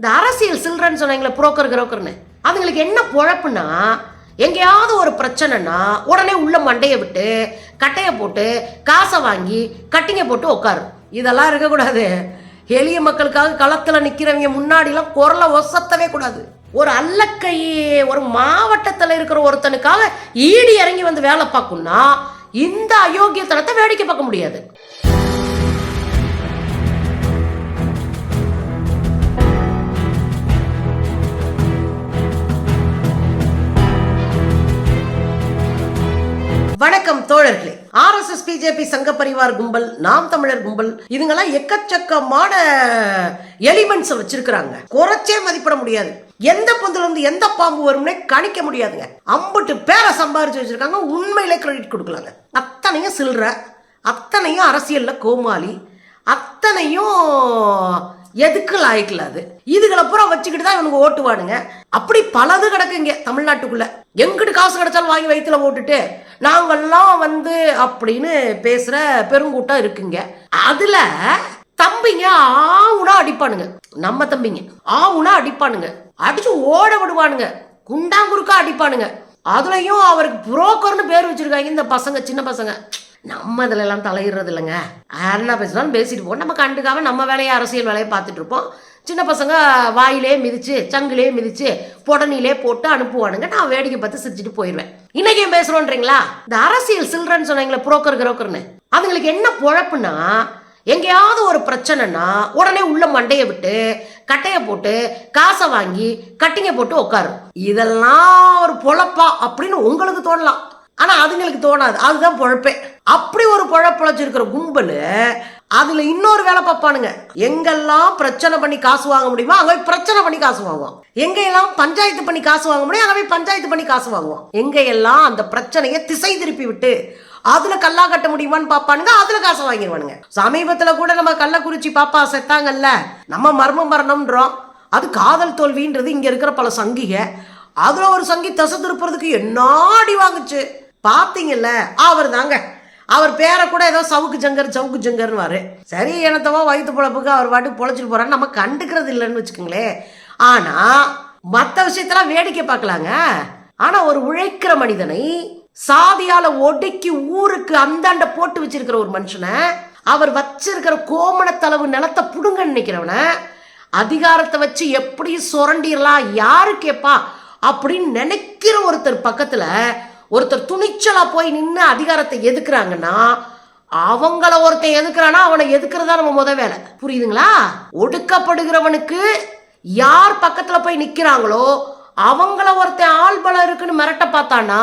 இந்த அரசியல் சில்றன்னு சொன்னீங்களே புரோக்கர் கிரோக்கர்னு. அதுங்களுக்கு என்ன பொழப்புனா எங்கேயாவது ஒரு பிரச்சனைனா உடனே உள்ள மண்டையை விட்டு கட்டையை போட்டு காசை வாங்கி கட்டிங்க போட்டு உட்காரு இதெல்லாம் இருக்கக்கூடாது. எளிய மக்களுக்காக களத்தில் நிற்கிறவங்க முன்னாடிலாம் குரலை ஒசத்தவே கூடாது. ஒரு அல்லக்கை ஒரு மாவட்டத்தில் இருக்கிற ஒருத்தனுக்காக ஈடி இறங்கி வந்து வேலை பார்க்கணும்னா இந்த அயோக்கியத்தனத்தை வேடிக்கை பார்க்க முடியாது. பிஜேபி சங்க பரிவார் கும்பல் நாம் தமிழர் கும்பல் இதுங்கெல்லாம் எக்கச்சக்கமான எலிமெண்ட்ஸ் வச்சிருக்கிறாங்க. குறைச்சே மதிப்பிட முடியாது. எந்த பொந்துல இருந்து எந்த பாம்பு வரும்னே கணிக்க முடியாதுங்க. அம்புட்டு பேரை சம்பாரிச்சு வச்சிருக்காங்க உண்மையிலே கிரெடிட் கொடுக்கலாங்க. அத்தனையும் சில்ற அத்தனையும் அரசியல்ல கோமாளி அத்தனையும் எதுக்கு லாய்க்கல அது இதுகளை பூரா வச்சுக்கிட்டு தான் இவனுக்கு ஓட்டுவானுங்க. அப்படி பலது கிடக்குங்க தமிழ்நாட்டுக்குள்ள. எங்கிட்டு காசு கிடைச்சாலும் வாங்கி வயிற்றுல போட்டுட்டு நாங்கள்லாம் வந்து அப்படின்னு பேசுற பெருங்கூட்டம் இருக்குங்க. அதுல தம்பிங்க ஆவுனா அடிப்பானுங்க. நம்ம தம்பிங்க ஆவுனா அடிப்பானுங்க. அடிச்சு ஓட விடுவானுங்க. குண்டாங்குறுக்கா அடிப்பானுங்க. அதுலயும் அவருக்கு புரோக்கர்னு பேர் வச்சிருக்காங்க இந்த பசங்க சின்ன பசங்க. நம்ம இதுல எல்லாம் தலையிடுறது இல்லைங்க என்ன பேசினாலும் பேசிட்டு போவோம். நம்ம கண்டுக்காம நம்ம வேலையை அரசியல் வேலையை பார்த்துட்டு இருப்போம். சின்ன பசங்க வாயிலே மிதிச்சு சங்கிலே மிதிச்சு புடனிலே போட்டு அனுப்புவானுங்க. நான் வேடிக்கை பார்த்து சிரிச்சுட்டு போயிடுவேன். இன்னைக்கு ஏன் பேசுறோன்றீங்களா? இந்த அரசியல் சில்றன்னு சொன்னீங்களே புரோக்கர் கிரோக்கர்னு. அதுங்களுக்கு என்ன பொழப்புனா எங்கேயாவது ஒரு பிரச்சனைனா உடனே உள்ள மண்டையை விட்டு கட்டையை போட்டு காசை வாங்கி கட்டிங்க போட்டு உட்காரு இதெல்லாம் ஒரு பொழப்பா அப்படின்னு உங்களுக்கு தோணலாம். ஆனால் அதுங்களுக்கு தோணாது. அதுதான் பொழப்பே. அப்படி ஒரு பொழப்பழைச்சிருக்கிற கும்பல் அதில் இன்னொரு வேலை பார்ப்பானுங்க. எங்கெல்லாம் பிரச்சனை பண்ணி காசு வாங்க முடியுமோ அங்கே போய் பிரச்சனை பண்ணி காசு வாங்குவோம் எங்கெல்லாம் பஞ்சாயத்து பண்ணி காசு வாங்க முடியும் அங்கே போய் பஞ்சாயத்து பண்ணி காசு வாங்குவோம் எங்கெல்லாம் அந்த பிரச்சனையை திசை திருப்பி விட்டு அதுல கல்லா கட்ட முடியுமான்னு பாப்பானுங்க அதுல காசை வாங்கிடுவானுங்க. சமீபத்துல கூட நம்ம கள்ளக்குறிச்சி பாப்பா செத்தாங்கல்ல நம்ம மர்மம் மரணம்ன்றோம். அது காதல் தோல்வின்றது இங்க இருக்கிற பல சங்கிக. அதுல ஒரு சங்கி தசை திருப்புறதுக்கு என்ன அடி வாங்குச்சு? பார்த்தீங்கல்ல அவர் தாங்க அவர் பேரை கூட ஏதோ சவுக்கு ஜங்கர் சவுக்கு ஜங்கர்னு வாரு சரி எனத்தவோ வயிற்று பொழப்புக்கு அவர் பாட்டு பொழைச்சிட்டு போகிறான்னு நம்ம கண்டுக்கிறது இல்லைன்னு வச்சுக்கோங்களேன். ஆனா மற்ற விஷயத்தெல்லாம் வேடிக்கை பார்க்கலாங்க. ஆனா ஒரு உழைக்கிற மனிதனை சாதியால ஒடுக்கி ஊருக்கு அந்தாண்ட போட்டு வச்சிருக்கிற ஒரு மனுஷனை அவர் வச்சிருக்கிற கோமணத்தளவு நிலத்தை புடுங்க நினைக்கிறவன அதிகாரத்தை வச்சு எப்படி சுரண்டிடலாம் யாரு கேப்பா? அப்படின்னு நினைக்கிற ஒருத்தர் பக்கத்துல ஒருத்தர் துணிச்சலா போய் நின்று அதிகாரத்தை எதுக்குறாங்கன்னா அவங்கள ஒருத்தன் எதுக்குறானா அவனை எதுக்குறதா நம்ம முத வேலை. புரியுதுங்களா? ஒடுக்கப்படுகிறவனுக்கு யார் பக்கத்துல போய் நிக்கிறாங்களோ அவங்கள ஒருத்தன் ஆள் பலம் இருக்குன்னு மிரட்ட பார்த்தானா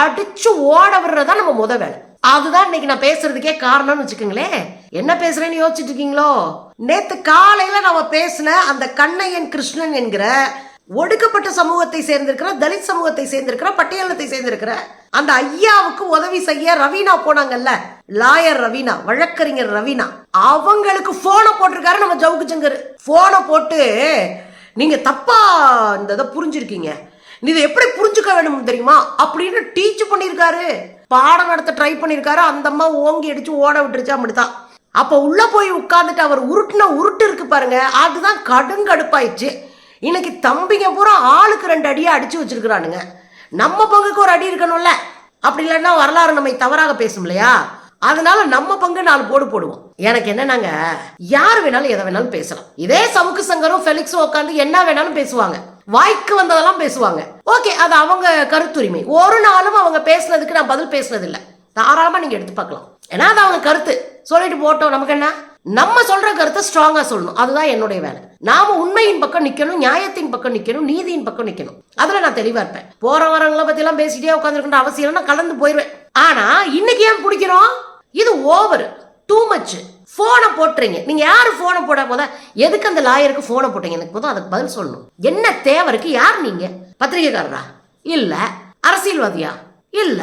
அடிச்சு ஓட விடுறதா நம்ம முத வேலை. அதுதான் இன்னைக்கு நான் பேசுறதுக்கே காரணம்னு வச்சுக்கோங்களேன். என்ன பேசுறேன்னு யோசிச்சுட்டு இருக்கீங்களோ? நேத்து காலையில நம்ம பேசின அந்த கண்ணையன் கிருஷ்ணன் என்கிற ஒடுக்கப்பட்ட சமூகத்தை சேர்ந்திருக்கிற தலித் சமூகத்தை சேர்ந்திருக்கிற பட்டியலத்தை சேர்ந்திருக்கிற அந்த ஐயாவுக்கு உதவி செய்ய ரவீனா போனாங்கல்ல? லாயர் ரவீனா வழக்கறிஞர் ரவீனா அவங்களுக்கு போனை போட்டிருக்காரு நம்ம ஜவுக்கு ஜங்கர். போனை போட்டு நீங்க தப்பா இந்த இதை புரிஞ்சிருக்கீங்க. இதை எப்படி புரிஞ்சுக்க வேணும் தெரியுமா? அப்படின்னு டீச் பண்ணியிருக்காரு பாடம் நடத்த ட்ரை பண்ணியிருக்காரு அந்த அம்மா ஓங்கி அடிச்சு ஓட விட்டுருச்சு அப்படித்தான் அப்ப உள்ள போய் உட்கார்ந்துட்டு அவர் உருட்டுன உருட்டு இருக்கு பாருங்க. அதுதான் கடுங்கடுப்பாயிடுச்சு. இன்னைக்கு தம்பிங்க பூரா ஆளுக்கு ரெண்டு அடியாக அடிச்சு வச்சிருக்கிறானுங்க. நம்ம பங்குக்கு ஒரு அடி இருக்கணும்ல. அப்படி இல்லைன்னா வரலாறு நம்மை தவறாக பேசும் இல்லையா? அதனால நம்ம பங்கு நாலு போடு போடுவோம். எனக்கு என்னன்னாங்க யார் வேணாலும் எதை வேணாலும் பேசலாம். இதே சவுக்கு சங்கரும் ஃபெலிக்ஸும் உட்காந்து என்ன வேணாலும் பேசுவாங்க. வாய்க்கு வந்ததெல்லாம் பேசுவாங்க. ஓகே அது அவங்க கருத்துரிமை. ஒரு நாளும் அவங்க பேசுனதுக்கு நான் பதில் பேசுனது இல்ல நீங்கள் எடுத்து பார்க்கலாம். ஏன்னா அது அவங்க கருத்து. சொல்லிட்டு போட்டோம் நமக்கு என்ன? நம்ம சொல்ற கருத்தை ஸ்ட்ராங்கா சொல்லணும். அதுதான் என்னுடைய வேலை. நாம உண்மையின் பக்கம் நிக்கணும் நியாயத்தின் பக்கம் நிக்கணும் நீதியின் பக்கம் நிக்கணும். அதுல நான் தெளிவா இருப்பேன். போற வரவங்கள பத்தி எல்லாம் பேசிட்டே உட்காந்துருக்கிற அவசியம் நான் கலந்து போயிருவேன். ஆனா இன்னைக்கு ஏன் பிடிக்கிறோம்? இது ஓவர் டூ மச் போனை போட்டுறீங்க. நீங்க யாரு போனை போட போத? எதுக்கு அந்த லாயருக்கு போனை போட்டீங்க? எனக்கு போதும் அதுக்கு பதில் சொல்லணும். என்ன தேவை இருக்கு? யார் நீங்க? பத்திரிகைக்காரரா? இல்ல. அரசியல்வாதியா? இல்ல.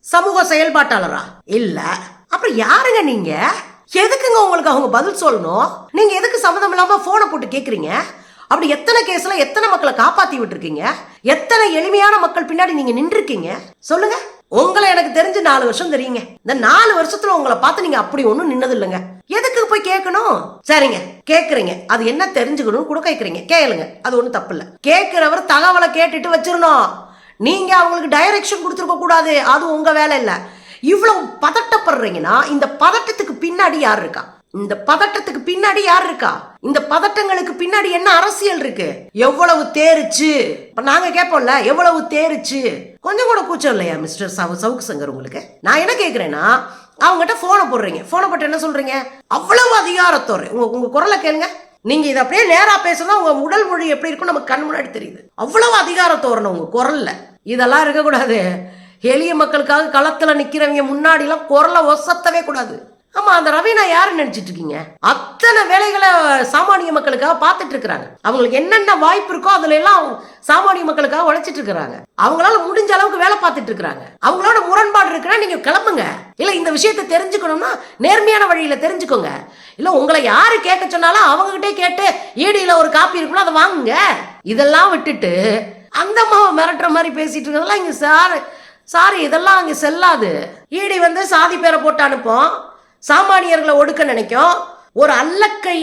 சமூக செயல்பாட்டாளரா? இல்ல. அப்புறம் யாருங்க நீங்க? எதுக்குங்க உங்களுக்கு அவங்க பதில் சொல்லணும்? நீங்க எதுக்கு சம்மதம் இல்லாம போனை போட்டு கேக்குறீங்க? அப்படி எத்தனை கேஸ்ல எத்தனை மக்களை காப்பாத்தி விட்டுருக்கீங்க? எத்தனை எளிமையான மக்கள் பின்னாடி நீங்க நின்றுருக்கீங்க? சொல்லுங்க. உங்களை எனக்கு தெரிஞ்சு நாலு வருஷம் தெரியுங்க. இந்த நாலு வருஷத்துல உங்களை பார்த்து நீங்க அப்படி ஒண்ணும் நின்னது இல்லைங்க எதுக்கு போய் கேட்கணும்? சரிங்க. கேக்குறீங்க. அது என்ன தெரிஞ்சுக்கணும்னு கூட கேக்குறீங்க. கேளுங்க. அது ஒண்ணும் தப்பு இல்லை கேட்கிறவர் தகவலை கேட்டுட்டு வச்சிடணும் நீங்க அவங்களுக்கு டைரக்ஷன் கொடுத்துருக்க கூடாது. அது உங்க வேலை இல்லை. இவ்வளவு பதட்டப்படுறீங்கன்னா இந்த பதட்டத்துக்கு பின்னாடி யார் இருக்கா? இந்த பதட்டத்துக்கு பின்னாடி யார் இருக்கா? இந்த பதட்டங்களுக்கு பின்னாடி என்ன அரசியல் இருக்கு? எவ்வளவு தேறுச்சு? நாங்க கேட்போம்ல எவ்வளவு தேருச்சு கொஞ்சம் கூட கூச்சம் இல்லையா மிஸ்டர் சவு சவுக்கு சங்கர் உங்களுக்கு? நான் என்ன கேக்குறேன்னா அவங்ககிட்ட போனை போடுறீங்க. போனை போட்டு என்ன சொல்றீங்க? அவ்வளவு அதிகாரத்தோர் உங்க உங்க குரலை கேளுங்க. நீங்க இதை அப்படியே நேரா பேசுனா உங்க உடல் மொழி எப்படி இருக்கும் நமக்கு கண் முன்னாடி தெரியுது. அவ்வளவு அதிகாரத்தோரணும் உங்க குரல்ல. இதெல்லாம் இருக்கக்கூடாது. எளிய மக்களுக்காக களத்துல நிக்கிறவங்க முன்னாடிலாம் குரலை ஒசத்தவே கூடாது. ஆமா அந்த ரவீனா யாரு நினைச்சிட்டு இருக்கீங்க? அத்தனை வேலைகளை சாமானிய மக்களுக்காக பார்த்துட்டு இருக்கிறாங்க. அவங்களுக்கு என்னென்ன வாய்ப்பு இருக்கோ அதுல எல்லாம் சாமானிய மக்களுக்காக உழைச்சிட்டு இருக்கிறாங்க. அவங்களால முடிஞ்ச அளவுக்கு வேலை பார்த்துட்டு இருக்கிறாங்க. அவங்களோட முரண்பாடு இருக்குன்னா நீங்க கிளம்புங்க. இல்ல இந்த விஷயத்தை தெரிஞ்சுக்கணும்னா நேர்மையான வழியில தெரிஞ்சுக்கோங்க. இல்ல உங்களை யாரு கேட்க சொன்னாலும் அவங்க கிட்டே கேட்டு ஏடியில ஒரு காப்பி இருக்குன்னா அதை வாங்குங்க. இதெல்லாம் விட்டுட்டு அந்த அம்மாவை மிரட்டுற மாதிரி பேசிட்டு இருக்கிறதெல்லாம் இங்க சார் சாரி இதெல்லாம் அங்கே செல்லாது. ஈடி வந்து சாதி பேரை போட்டு அனுப்போம். சாமானியர்களை ஒடுக்க நினைக்கும். ஒரு அல்லக்கை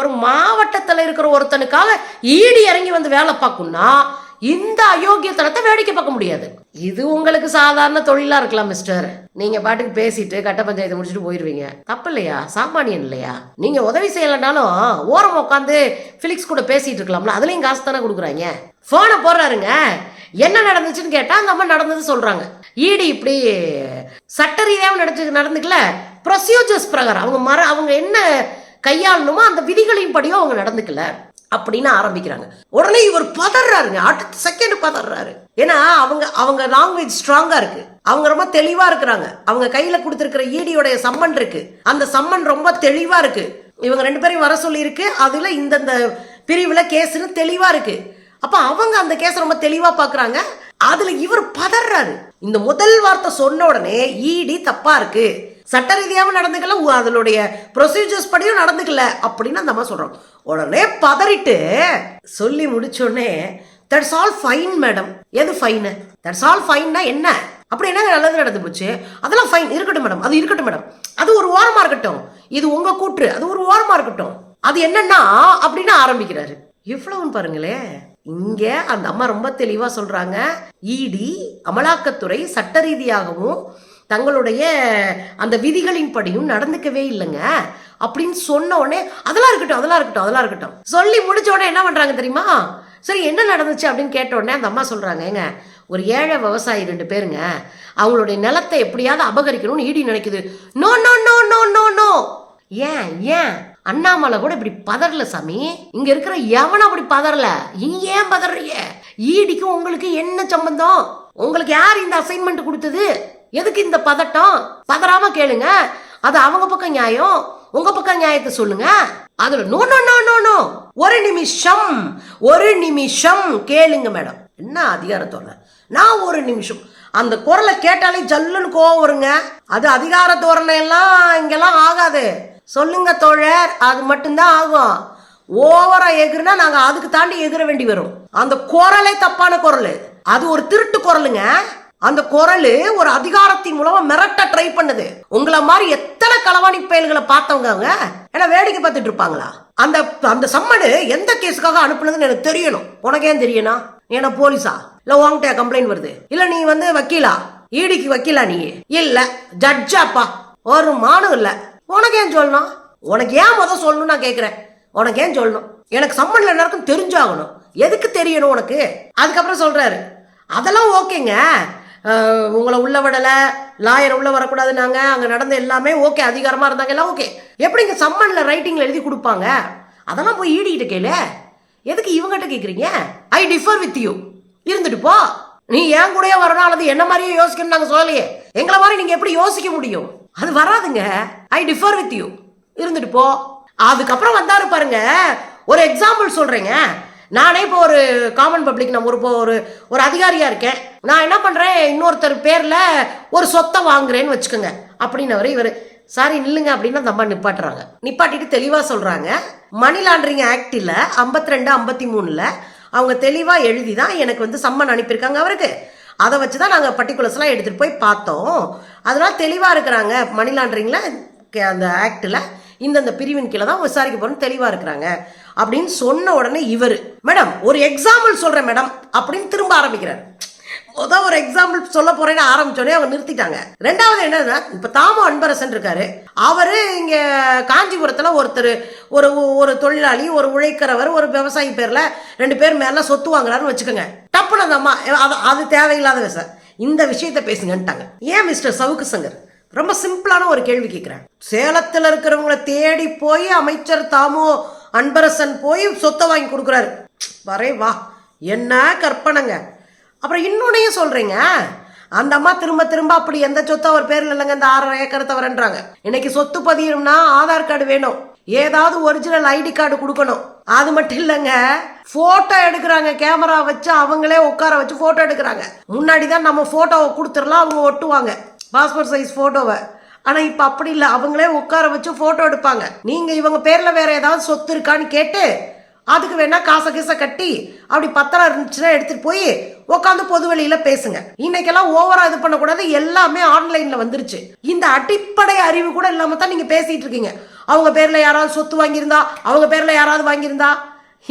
ஒரு மாவட்டத்தில் இருக்கிற ஒருத்தனுக்காக ஈடி இறங்கி வந்து வேலை பார்க்கும்னா இந்த அயோக்கியத்தனத்தை வேடிக்கை பார்க்க முடியாது. இது உங்களுக்கு சாதாரண தொழிலா இருக்கலாம் மிஸ்டர். நீங்க பாட்டுக்கு பேசிட்டு கட்ட பஞ்சாயத்து முடிச்சுட்டு போயிருவீங்க. தப்பு இல்லையா? சாமானியன் இல்லையா? நீங்க உதவி செய்யலைனாலும் ஓரம் உட்காந்து பிலிக்ஸ் கூட பேசிட்டு இருக்கலாம்ல அதுலயும் காசு தானே கொடுக்குறாங்க. போனை போடுறாருங்க. என்ன நடந்துச்சுன்னு கேட்டால் அந்த அம்மா நடந்தது சொல்கிறாங்க ஈடி இப்படி சட்ட ரீதியாக நடந்து நடந்துக்கல. ப்ரொசியூஜர்ஸ் பிரகாரம் அவங்க மர அவங்க என்ன கையாளணுமோ அந்த விதிகளின் படியும் அவங்க நடந்துக்கல அப்படின்னு ஆரம்பிக்கிறாங்க. உடனே இவர் பதறாருங்க. அடுத்த செகண்ட் பதறாரு. ஏன்னா அவங்க அவங்க லாங்குவேஜ் ஸ்ட்ராங்கா இருக்கு. அவங்க ரொம்ப தெளிவா இருக்கிறாங்க. அவங்க கையில கொடுத்துருக்கிற ஈடியோடைய சம்மன் இருக்கு. அந்த சம்மன் ரொம்ப தெளிவா இருக்கு. இவங்க ரெண்டு பேரையும் வர சொல்லியிருக்கு. அதுல இந்தந்த பிரிவுல கேஸ்னு தெளிவா இருக்கு. அப்ப அவங்க அந்த கேஸ் ரொம்ப தெளிவா பாக்குறாங்க. அதுல இவர் பதறாரு. இந்த முதல் வார்த்தை சொன்ன உடனே ஈடி தப்பா இருக்கு. சட்ட ரீதியாகவும் நடந்துக்கல அதனுடைய ப்ரொசீஜர்ஸ் படியும் நடந்துக்கல அப்படின்னு அந்த அம்மா சொல்றோம் உடனே பதறிட்டு சொல்லி முடிச்சோடனே தட்ஸ் ஆல் ஃபைன் மேடம் எது ஃபைனு தட்ஸ் ஆல் ஃபைன்னா என்ன? அப்படி என்ன நல்லது நடந்து போச்சு? அதெல்லாம் ஃபைன் இருக்கட்டும் மேடம் அது இருக்கட்டும் மேடம் அது ஒரு ஓரமாக இருக்கட்டும். இது உங்க கூற்று. அது ஒரு ஓரமாக இருக்கட்டும். அது என்னன்னா? அப்படின்னு ஆரம்பிக்கிறாரு. இவ்வளவுன்னு பாருங்களேன். இங்கே அந்த அம்மா ரொம்ப தெளிவாக சொல்கிறாங்க இடி அமலாக்கத்துறை சட்ட ரீதியாகவும் தங்களுடைய அந்த விதிகளின் படியும் நடந்துக்கவே இல்லைங்க. அப்படின்னு சொன்ன உடனே அதெல்லாம் இருக்கட்டும் அதெல்லாம் இருக்கட்டும் அதெல்லாம் இருக்கட்டும். சொல்லி முடிச்ச உடனே என்ன பண்ணுறாங்க தெரியுமா? சரி என்ன நடந்துச்சு அப்படின்னு கேட்ட உடனே அந்த அம்மா சொல்கிறாங்க ஏங்க ஒரு ஏழை விவசாயி ரெண்டு பேருங்க அவங்களுடைய நிலத்தை எப்படியாவது அபகரிக்கணும்னு ஈடி நினைக்குது. No no no no no no ஏன் ஏன்? அண்ணாமலை கூட இப்படி பதறல சாமி. இங்க இருக்கிற எவனும் அப்படி பதறல. இங்க ஏன் பதறீங்க? ஈடிக்கு உங்களுக்கு என்ன சம்பந்தம்? உங்களுக்கு யார் இந்த அசைன்மெண்ட் கொடுத்தது? எதுக்கு இந்த பதட்டம்? பதறாம கேளுங்க. அது அவங்க பக்கம் நியாயம். உங்க பக்கம் நியாயத்தை சொல்லுங்க. அதுல no no no no no. ஒரு நிமிஷம் ஒரு நிமிஷம் கேளுங்க மேடம். என்ன அதிகாரத்தோட நான் ஒரு நிமிஷம். அந்த குரலை கேட்டாலே ஜல்லுன்னு கோவம் வருங்க. அது அதிகார தோரணை எல்லாம் இங்கெல்லாம் ஆகாது. சொல்லுங்க தோழர் அது மட்டும்தான் ஆகும். ஓவரா எகுறுனா நாங்க அதுக்கு தாண்டி எகிற வேண்டி வரும். அந்த குரலே தப்பான குரல். அது ஒரு திருட்டு குரலுங்க. அந்த குரல் ஒரு அதிகாரத்தின் மூலமா மிரட்ட ட்ரை பண்ணுது. உங்களை மாதிரி எத்தனை களவாணி பயல்களை பார்த்தவங்க அவங்க ஏன்னா வேடிக்கை பார்த்துட்டு இருப்பாங்களா? அந்த அந்த சம்மனு எந்த கேஸுக்காக அனுப்புனதுன்னு எனக்கு தெரியணும். உனக்கு ஏன் தெரியணும்? ஏன்னா போலீஸா? இல்ல உங்ககிட்ட கம்ப்ளைண்ட் வருது? இல்ல நீ வந்து வக்கீலா? ஈடிக்கு வக்கீலா நீ? இல்ல ஜட்ஜாப்பா ஒரு மானும் இல்லை. உனக்கு ஏன் சொல்லணும்? உனக்கு ஏன் முதல் சொல்லணும் நான் கேட்குறேன் உனக்கு ஏன் சொல்லணும்? எனக்கு சம்மன்ல எல்லாருக்கும் தெரிஞ்சாகணும். எதுக்கு தெரியணும் உனக்கு? அதுக்கப்புறம் சொல்கிறாரு அதெல்லாம் ஓகேங்க. உங்களை உள்ள விடலை லாயர் உள்ள வரக்கூடாது நாங்கள் அங்கே நடந்த எல்லாமே ஓகே அதிகாரமாக இருந்தாங்க எல்லாம் ஓகே. எப்படிங்க சம்மனில் ரைட்டிங்கில் எழுதி கொடுப்பாங்க? அதெல்லாம் போய் ஈடிக்கிட்ட கேளு. எதுக்கு இவங்ககிட்ட கேட்குறீங்க ஐ டிஃபர் வித் யூ இருந்துட்டு போ. நீ ஏன் கூடயே வரணும் அல்லது என்ன மாதிரியே யோசிக்கணும் நாங்கள் சொல்லலையே. எங்களை மாதிரி நீங்கள் எப்படி யோசிக்க முடியும்? அது வராதுங்க. ஐ டிஃபர் வித் யூ இருந்துட்டு போ. அதுக்கப்புறம் வந்தாரு பாருங்க. ஒரு எக்ஸாம்பிள் சொல்றேங்க. நானே இப்போ ஒரு காமன் பப்ளிக் நான் ஒரு இப்போ ஒரு ஒரு அதிகாரியா இருக்கேன். நான் என்ன பண்றேன்? இன்னொருத்தர் பேர்ல ஒரு சொத்தை வாங்குறேன்னு வச்சுக்கோங்க. அப்படின்னவர் இவர் சாரி நில்லுங்க அப்படின்னு அந்த அம்மா நிப்பாட்டுறாங்க. நிப்பாட்டிட்டு தெளிவா சொல்றாங்க. மணி லாண்டரிங் ஆக்டில் ஐம்பத்தி ரெண்டு ஐம்பத்தி மூணுல அவங்க தெளிவாக எழுதி தான் எனக்கு வந்து சம்மன் அனுப்பியிருக்காங்க அவருக்கு. அதை வச்சு தான் நாங்கள் பர்டிகுலர்ஸ்லாம் எடுத்துகிட்டு போய் பார்த்தோம். அதனால் தெளிவாக இருக்கிறாங்க. மணி லாண்டரிங்கில் அந்த ஆக்டில் இந்தந்த பிரிவின் கீழே தான் விசாரிக்க போறோம்னு தெளிவாக இருக்கிறாங்க. அப்படின்னு சொன்ன உடனே இவர் மேடம் ஒரு எக்ஸாம்பிள் சொல்கிறேன் மேடம் அப்படின்னு திரும்ப ஆரம்பிக்கிறார். முதல் ஒரு எக்ஸாம்பிள் சொல்ல போறேன்னு ஆரம்பிச்சோடனே அவங்க நிறுத்திட்டாங்க. ரெண்டாவது என்னன்னா இப்ப தாமோ அன்பரசன் இருக்காரு. அவரு இங்க காஞ்சிபுரத்துல ஒருத்தர் ஒரு ஒரு தொழிலாளி ஒரு உழைக்கிறவர் ஒரு விவசாயி பேர்ல ரெண்டு பேர் மேல சொத்து வாங்குறாருன்னு வச்சுக்கோங்க. டப்புனு அந்த அம்மா அது அது தேவையில்லாத விஷயம். இந்த விஷயத்த பேசுங்கன்ட்டாங்க. ஏன் மிஸ்டர் சவுக்கு சங்கர்? ரொம்ப சிம்பிளான ஒரு கேள்வி கேட்குறேன் சேலத்தில் இருக்கிறவங்கள தேடி போய் அமைச்சர் தாமோ அன்பரசன் போய் சொத்தை வாங்கி கொடுக்குறாரு. வரே வா. என்ன கற்பனைங்க? அப்புறம் இன்னொன்னையும் சொல்றீங்க? அந்த அம்மா திரும்ப திரும்ப அப்படி எந்த சொத்து அவர் பேர்ல இல்லைங்க இந்த ஆறரை ஏக்கரை தவறன்றாங்க. இன்னைக்கு சொத்து பதியணும்னா ஆதார் கார்டு வேணும். ஏதாவது ஒரிஜினல் ஐடி கார்டு கொடுக்கணும். அது மட்டும் இல்லைங்க போட்டோ எடுக்கிறாங்க கேமரா வச்சு அவங்களே உட்கார வச்சு போட்டோ எடுக்கிறாங்க. முன்னாடி தான் நம்ம போட்டோவை கொடுத்துடலாம் அவங்க ஒட்டுவாங்க. பாஸ்போர்ட் சைஸ் போட்டோவை. ஆனா இப்ப அப்படி இல்லை அவங்களே உட்கார வச்சு போட்டோ எடுப்பாங்க. நீங்க இவங்க பேர்ல வேற ஏதாவது சொத்து இருக்கான்னு கேட்டு அதுக்கு வேணா காசை கீசை கட்டி அப்படி பத்திரம் இருந்துச்சுன்னா எடுத்துட்டு போய் உட்காந்து பொது வெளியில பேசுங்க. இன்னைக்கெல்லாம் ஓவரா இது பண்ணக்கூடாது எல்லாமே ஆன்லைன்ல வந்துருச்சு. இந்த அடிப்படை அறிவு கூட இல்லாம தான் நீங்க பேசிட்டு இருக்கீங்க. அவங்க பேர்ல யாராவது சொத்து வாங்கியிருந்தா அவங்க பேர்ல யாராவது வாங்கியிருந்தா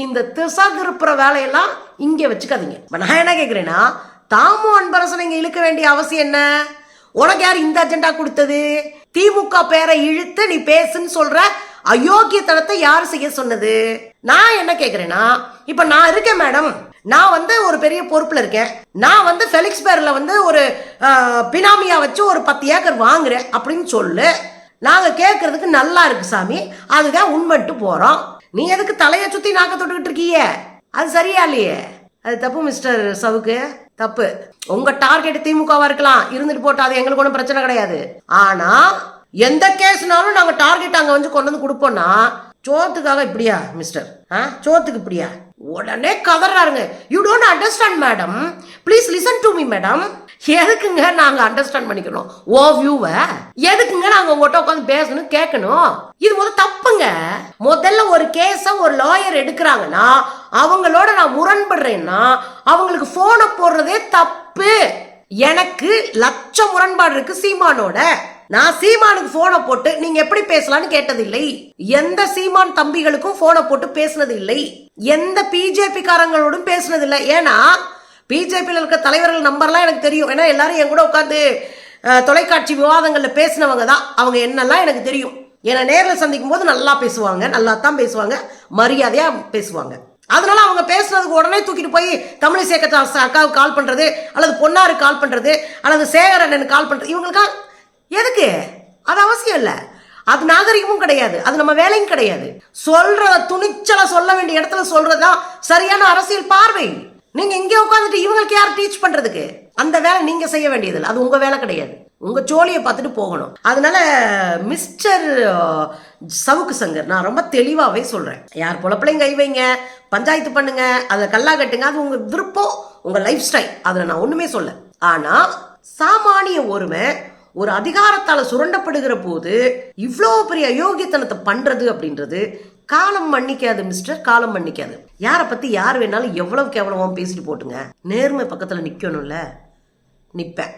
இந்த திசா திருப்புற வேலையெல்லாம் இங்கே வச்சுக்காதீங்க. இப்போ நான் என்ன கேட்குறேன்னா தாமு அன்பரசன் இங்கே இழுக்க வேண்டிய அவசியம் என்ன? உனக்கு யார் இந்த அஜெண்டா கொடுத்தது? திமுக பேரை இழுத்து நீ பேசுன்னு சொல்ற அயோக்கியத்தனத்தை யார் செய்ய சொன்னது? நான் என்ன கேக்குறேன்னா இப்ப நான் இருக்கேன் மேடம். நான் வந்து ஒரு பெரிய பொறுப்புல இருக்கேன். நான் வந்து ஃபெலிக்ஸ் பேர்ல வந்து ஒரு பினாமியா வச்சு ஒரு பத்து ஏக்கர் வாங்குறேன் அப்படின்னு சொல்லு. நாங்க கேட்கறதுக்கு நல்லா இருக்கு சாமி. அதுதான் உண்மைட்டு போறோம். நீ எதுக்கு தலையை சுத்தி நாக்க தொட்டுக்கிட்டு இருக்கீங்க? அது சரியா இல்லையே? அது தப்பு மிஸ்டர் சவுக்கு. தப்பு. உங்க டார்கெட் திமுகவா இருக்கலாம். இருந்துட்டு போட்டா அது எங்களுக்கு ஒன்றும் பிரச்சனை கிடையாது. ஆனா எந்த கேஸ்னாலும் நாங்கள் டார்கெட் அங்கே வந்து கொண்டு வந்து கொடுப்போம்னா சோத்துக்காக இப்படியா மிஸ்டர் ஆ? சோத்துக்கு இப்படியா? உடனே கதறாருங்க. You don't understand madam please listen to me madam எதுக்குங்க நாங்கள் அண்டர்ஸ்டாண்ட் பண்ணிக்கணும்? ஓ வியூவை எதுக்குங்க நாங்கள் உங்கள்கிட்ட உட்காந்து பேசணும் கேட்கணும்? இது முதல் தப்புங்க. முதல்ல ஒரு கேஸை ஒரு லாயர் எடுக்கிறாங்கன்னா அவங்களோட நான் முரண்படுறேன்னா அவங்களுக்கு ஃபோனை போடுறதே தப்பு. எனக்கு லட்சம் முரண்பாடு இருக்கு சீமானோட. நான் சீமானுக்கு போனை போட்டு நீங்க எப்படி பேசலாம்னு கேட்டதில்லை. எந்த சீமான் தம்பிகளுக்கும் போனை போட்டு பேசினது இல்லை எந்த பிஜேபி காரங்களோடும் பேசினது இல்லை ஏன்னா பிஜேபியில் இருக்க தலைவர்கள் நம்பர்லாம் எனக்கு தெரியும். ஏன்னா எல்லாரும் என் கூட உட்காந்து தொலைக்காட்சி விவாதங்களில் பேசினவங்க தான். அவங்க என்னெல்லாம் எனக்கு தெரியும். ஏன்னா நேரில் சந்திக்கும் போது நல்லா பேசுவாங்க நல்லா தான் பேசுவாங்க மரியாதையாக பேசுவாங்க. அதனால அவங்க பேசுனதுக்கு உடனே தூக்கிட்டு போய் தமிழிசை சேகர் அக்காவுக்கு கால் பண்றது அல்லது பொன்னாருக்கு கால் பண்றது அல்லது சேகர் அண்ணனுக்கு கால் பண்றது இவங்களுக்கா எதுக்கு? அது அவசியம் இல்லை. அது நாகரிகமும் கிடையாது. அது நம்ம வேலையும் கிடையாது. சொல்ற துணிச்சலை சொல்ல வேண்டிய இடத்துல சொல்றதுதான் சரியான அரசியல் பார்வை. நீங்க இங்கே உட்காந்துட்டு இவங்களுக்கு யார் டீச் பண்றதுக்கு? அந்த வேலை நீங்க செய்ய வேண்டியதில்லை. அது உங்க வேலை கிடையாது. உங்க ஜோலியை பார்த்துட்டு போகணும். அதனால மிஸ்டர் சவுக்கு சங்கர் நான் ரொம்ப தெளிவாகவே சொல்றேன். யார் பொழப்பிலையும் கை வைங்க. பஞ்சாயத்து பண்ணுங்க. அதை கல்லா கட்டுங்க. அது உங்க விருப்பம். உங்க லைஃப் ஸ்டைல் அதில் நான் ஒண்ணுமே சொல்ல. ஆனா சாமானிய ஒருவன் ஒரு அதிகாரத்தால் சுரண்டப்படுகிற போது இவ்வளோ பெரிய அயோக்கியத்தனத்தை பண்ணுறது அப்படின்றது காலம் மன்னிக்காது மிஸ்டர் காலம் மன்னிக்காது. யாரை பற்றி யார் வேணாலும் எவ்வளவு கேவலமாக பேசிட்டு போட்டுங்க. நேர்மை பக்கத்தில் நிற்கணும்ல நிற்பேன்